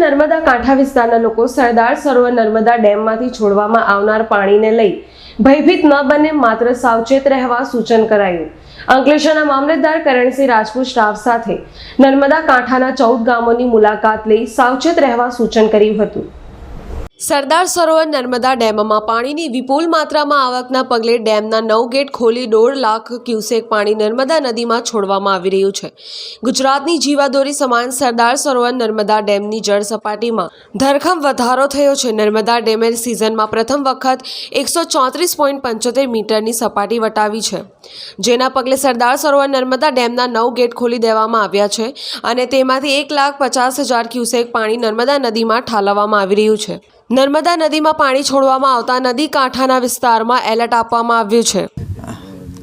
નર્મદા કાંઠા વિસ્તારના લોકો સરદાર સરોવર નર્મદા ડેમમાંથી છોડવામાં આવનાર પાણીને લઈ ભયભીત ન બને, માત્ર સાવચેત રહેવા સૂચન કરાયું. અંકલેશ્વરના મામલતદાર કરણસિંહ રાજપૂત સ્ટાફ સાથે નર્મદા કાંઠાના ચૌદ ગામોની મુલાકાત લઈ સાવચેત રહેવા સૂચન કર્યું હતું. સરદાર સરોવર નર્મદા ડેમમાં પાણીની વિપુલ માત્રામાં આવકના પગલે ડેમના નવ ગેટ ખોલી દોઢ લાખ ક્યુસેક પાણી નર્મદા નદીમાં છોડવામાં આવી રહ્યું છે. ગુજરાતની જીવાદોરી સમાન સરદાર સરોવર નર્મદા ડેમની જળ સપાટીમાં ધરખમ વધારો થયો છે. નર્મદા ડેમે સિઝનમાં પ્રથમ વખત એકસો ચોત્રીસ પોઈન્ટ પંચોતેર મીટરની સપાટી વટાવી છે. જેના પગલે સરદાર સરોવર નર્મદા ડેમના નવ ગેટ ખોલી દેવામાં આવ્યા છે અને તેમાંથી એક લાખ પચાસ હજાર ક્યુસેક પાણી નર્મદા નદીમાં ઠાલવવામાં આવી રહ્યું છે. નર્મદા નદીમાં પાણી છોડવામાં આવતા નદી કાંઠાના વિસ્તારમાં એલર્ટ આપવામાં આવ્યું છે.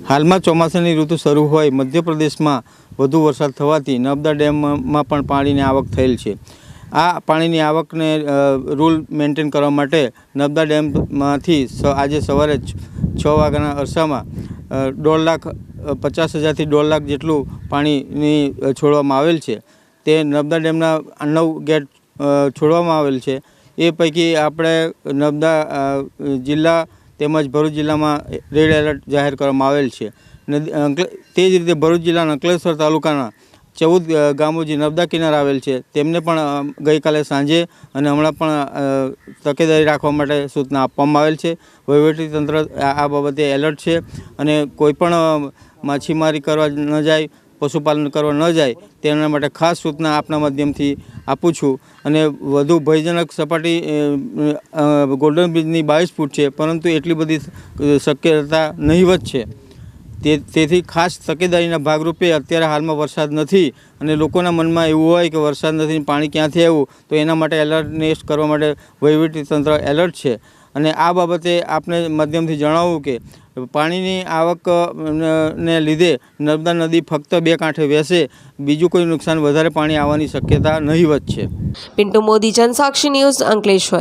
હાલમાં ચોમાસાની ઋતુ શરૂ હોય મધ્યપ્રદેશમાં વધુ વરસાદ થવાથી નર્મદા ડેમમાં પણ પાણીની આવક થયેલ છે. આ પાણીની આવકને રૂલ મેન્ટેન કરવા માટે નર્મદા ડેમમાંથી આજે સવારે છ વાગ્યાના અરસામાં દોઢ લાખ પચાસ હજારથી દોઢ લાખ જેટલું પાણીની છોડવામાં આવેલ છે. તે નર્મદા ડેમના નવ ગેટ છોડવામાં આવેલ છે. એ પૈકી આપણે નર્મદા જિલ્લા તેમજ ભરૂચ જિલ્લામાં રેડ એલર્ટ જાહેર કરવામાં આવેલ છે. તે જ રીતે ભરૂચ જિલ્લાના અંકલેશ્વર તાલુકાના ચૌદ ગામો જે નર્મદા કિનારે આવેલ છે, તેમને પણ ગઈકાલે સાંજે અને હમણાં પણ તકેદારી રાખવા માટે સૂચના આપવામાં આવેલ છે. વહીવટીતંત્ર આ બાબતે એલર્ટ છે અને કોઈ પણ માછીમારી કરવા ન જાય પશુપાલન કરવા ન જાય તેના માટે ખાસ સૂચના આપના માધ્યમથી આપું છું. અને વધુ ભયજનક સપાટી ગોલ્ડન બ્રિજની બાવીસ ફૂટ છે, પરંતુ એટલી બધી શક્યતા નહીવત છે. તે, તેથી ખાસ તકેદારીના ભાગરૂપે અત્યારે હાલમાં વરસાદ નથી અને લોકોના મનમાં એવું હોય કે વરસાદ નથી પાણી ક્યાંથી આવ્યું તો એના માટે એલર્ટનેસ કરવા માટે વહીવટી તંત્ર એલર્ટ છે. અને આ બાબતે આપને માધ્યમથી જણાવું કે પાણીની આવક ને લીધે નર્મદા નદી ફક્ત બે કાંઠે વહેશે. બીજું કોઈ નુકસાન વધારે પાણી આવવાની શક્યતા નહીવત છે. પિન્ટુ મોદી, જનસાક્ષી ન્યૂઝ અંકલેશ્વર.